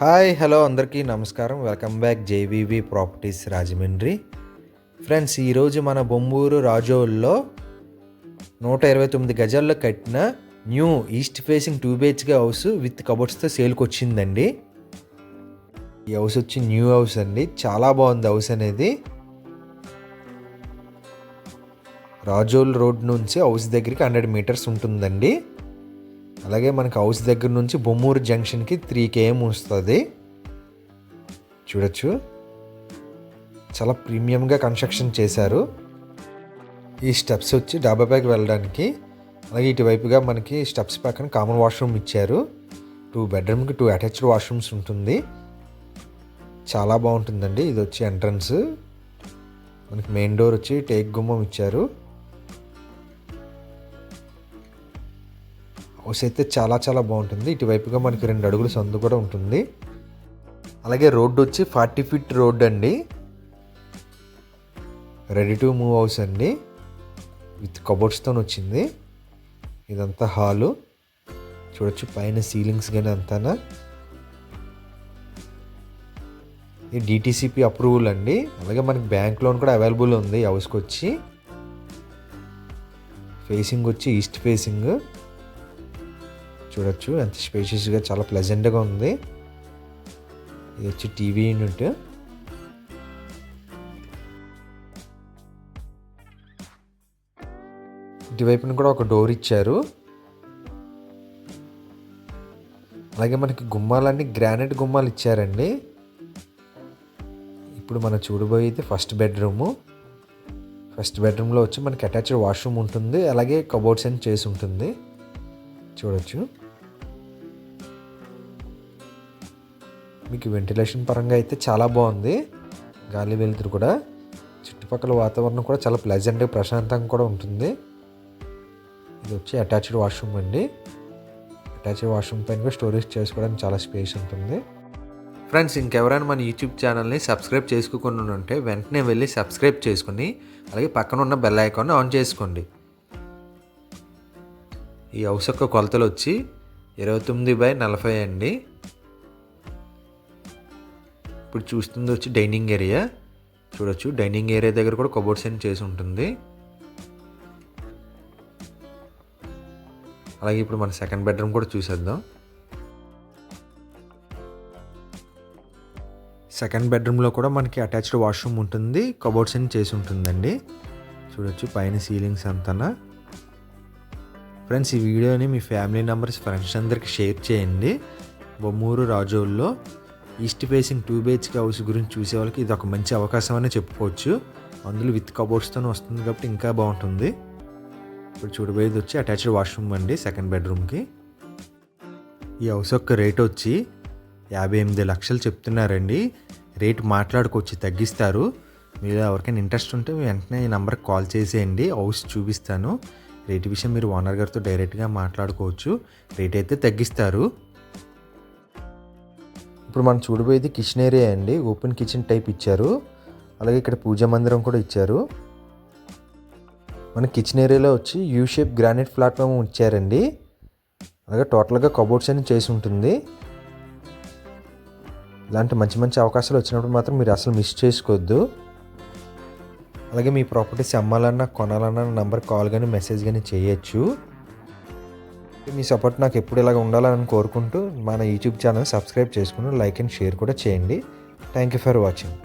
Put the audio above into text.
Hi hello అందరికీ నమస్కారం. Welcome back JVV properties Rajahmundry. Friends ఈరోజు మన బొమ్మూరు రాజోల్లో నూట ఇరవై తొమ్మిది గజాల్లో కట్టిన new east facing two BHK house with కబోర్డ్స్తో సేల్కి వచ్చిందండి. ఈ హౌస్ వచ్చి న్యూ హౌస్ అండి. చాలా బాగుంది హౌస్ అనేది. రాజోల్ రోడ్ నుంచి హౌస్ దగ్గరికి హండ్రెడ్ మీటర్స్ ఉంటుందండి. అలాగే మనకి హౌస్ దగ్గర నుంచి బొమ్మూరు జంక్షన్కి త్రీ కేఎం వస్తుంది. చూడొచ్చు. చాలా ప్రీమియంగా కన్స్ట్రక్షన్ చేశారు. ఈ స్టెప్స్ వచ్చి డాబా బ్యాగ్ వెళ్ళడానికి అలాగే ఇటువైపుగా మనకి స్టెప్స్ పక్కన కామన్ వాష్రూమ్ ఇచ్చారు. టూ బెడ్రూమ్కి టూ అటాచ్డ్ వాష్రూమ్స్ ఉంటుంది. చాలా బాగుంటుందండి. ఇది వచ్చి ఎంట్రన్స్ మనకి మెయిన్ డోర్ వచ్చి టేక్ గుమ్మం ఇచ్చారు. హౌస్ అయితే చాలా చాలా బాగుంటుంది. ఇటువైపుగా మనకి రెండు అడుగులు సందు కూడా ఉంటుంది. అలాగే రోడ్డు వచ్చి ఫార్టీ ఫీట్ రోడ్ అండి. రెడీ టు మూవ్ హౌస్ అండి. విత్ కబోర్డ్స్తో వచ్చింది. ఇదంతా హాలు. చూడొచ్చు పైన సీలింగ్స్ కానీ అంతానా. ఇది డిటీసీపీ అప్రూవల్ అండి. అలాగే మనకి బ్యాంక్ లోన్ కూడా అవైలబుల్ ఉంది హౌస్కి వచ్చి ఫేసింగ్ వచ్చి ఈస్ట్ ఫేసింగ్. చూడొచ్చు. ఎంత స్పేషియస్గా చాలా ప్లెజెంట్గా ఉంది. ఇది వచ్చి టీవీ యూనిట్ ఇటువైపున కూడా ఒక డోర్ ఇచ్చారు. అలాగే మనకి గుమ్మాలన్నీ గ్రానైట్ గుమ్మాలు ఇచ్చారండి. ఇప్పుడు మనం చూడబోయేది ఫస్ట్ బెడ్రూము ఫస్ట్ బెడ్రూమ్లో వచ్చి మనకి అటాచ్డ్ వాష్రూమ్ ఉంటుంది. అలాగే కబోర్డ్స్ అని చేసి ఉంటుంది. చూడొచ్చు. మీకు వెంటిలేషన్ పరంగా అయితే చాలా బాగుంది. గాలి వెలుతురు కూడా. చుట్టుపక్కల వాతావరణం కూడా చాలా ప్లెజెంట్గా ప్రశాంతంగా కూడా ఉంటుంది. ఇది వచ్చి అటాచ్డ్ వాష్రూమ్ అండి. అటాచ్డ్ వాష్రూమ్ పైన కూడా స్టోరేజ్ చేసుకోవడానికి చాలా స్పేస్ ఉంటుంది. ఫ్రెండ్స్ ఇంకెవరైనా మన యూట్యూబ్ ఛానల్ని సబ్స్క్రైబ్ చేసుకోకుండా ఉంటే వెంటనే వెళ్ళి సబ్స్క్రైబ్ చేసుకుని అలాగే పక్కన ఉన్న బెల్ ఐకాన్ ఆన్ చేసుకోండి. ఈ హౌస్ యొక్క కొలతలు వచ్చి ఇరవై తొమ్మిది బై నలభై అండి. ఇప్పుడు చూస్తుంది వచ్చి డైనింగ్ ఏరియా. చూడొచ్చు. డైనింగ్ ఏరియా దగ్గర కూడా కబోర్డ్స్ అని చేసి ఉంటుంది. అలాగే ఇప్పుడు మన సెకండ్ బెడ్రూమ్ కూడా చూసేద్దాం. సెకండ్ బెడ్రూమ్లో కూడా మనకి అటాచ్డ్ వాష్రూమ్ ఉంటుంది. కబోర్డ్స్ అని చేసి ఉంటుందండి. చూడొచ్చు పైన సీలింగ్స్ అంతనా. ఫ్రెండ్స్ ఈ వీడియోని మీ ఫ్యామిలీ మెంబర్స్ ఫ్రెండ్స్ అందరికి షేర్ చేయండి. Bommuru రాజోల్లో. East facing two BHK house గురించి చూసే వాళ్ళకి ఇది ఒక మంచి అవకాశం అని చెప్పుకోవచ్చు. అందులో విత్ కబోర్డ్స్తోనే వస్తుంది కాబట్టి ఇంకా బాగుంటుంది. ఇప్పుడు చూడబోయేది వచ్చి అటాచ్డ్ వాష్రూమ్ అండి సెకండ్ బెడ్రూమ్కి. ఈ హౌస్ యొక్క రేట్ వచ్చి యాభై ఎనిమిది లక్షలు చెప్తున్నారండి. రేట్ మాట్లాడుకొచ్చి తగ్గిస్తారు. మీరు ఎవరికైనా ఇంట్రెస్ట్ ఉంటే వెంటనే ఈ నెంబర్కి కాల్ చేసేయండి హౌస్ చూపిస్తాను. రేట్ విషయం మీరు ఓనర్ గారితో డైరెక్ట్గా మాట్లాడుకోవచ్చు. రేట్ అయితే తగ్గిస్తారు. ఇప్పుడు మనం చూడబోయేది కిచెన్ ఏరియా అండి. ఓపెన్ కిచెన్ టైప్ ఇచ్చారు. అలాగే ఇక్కడ పూజా మందిరం కూడా ఇచ్చారు. మన కిచెన్ ఏరియాలో వచ్చి యూ షేప్ గ్రానైట్ ప్లాట్ఫామ్ ఇచ్చారండి అలాగే టోటల్గా కబోర్డ్స్ అని చేసి ఉంటుంది. ఇలాంటి మంచి మంచి అవకాశాలు వచ్చినప్పుడు మాత్రం మీరు అసలు మిస్ చేసుకోవద్దు. అలాగే మీ ప్రాపర్టీస్ అమ్మాలన్నా కొనాలన్నా నంబర్ కాల్ కానీ మెసేజ్ కానీ చేయొచ్చు. మీ సపోర్ట్ నాకు ఎప్పుడు ఇలాగ ఉండాలని కోరుకుంటూ మన యూట్యూబ్ ఛానల్ సబ్స్క్రైబ్ చేసుకుని లైక్ అండ్ షేర్ కూడా చేయండి. Thank you for watching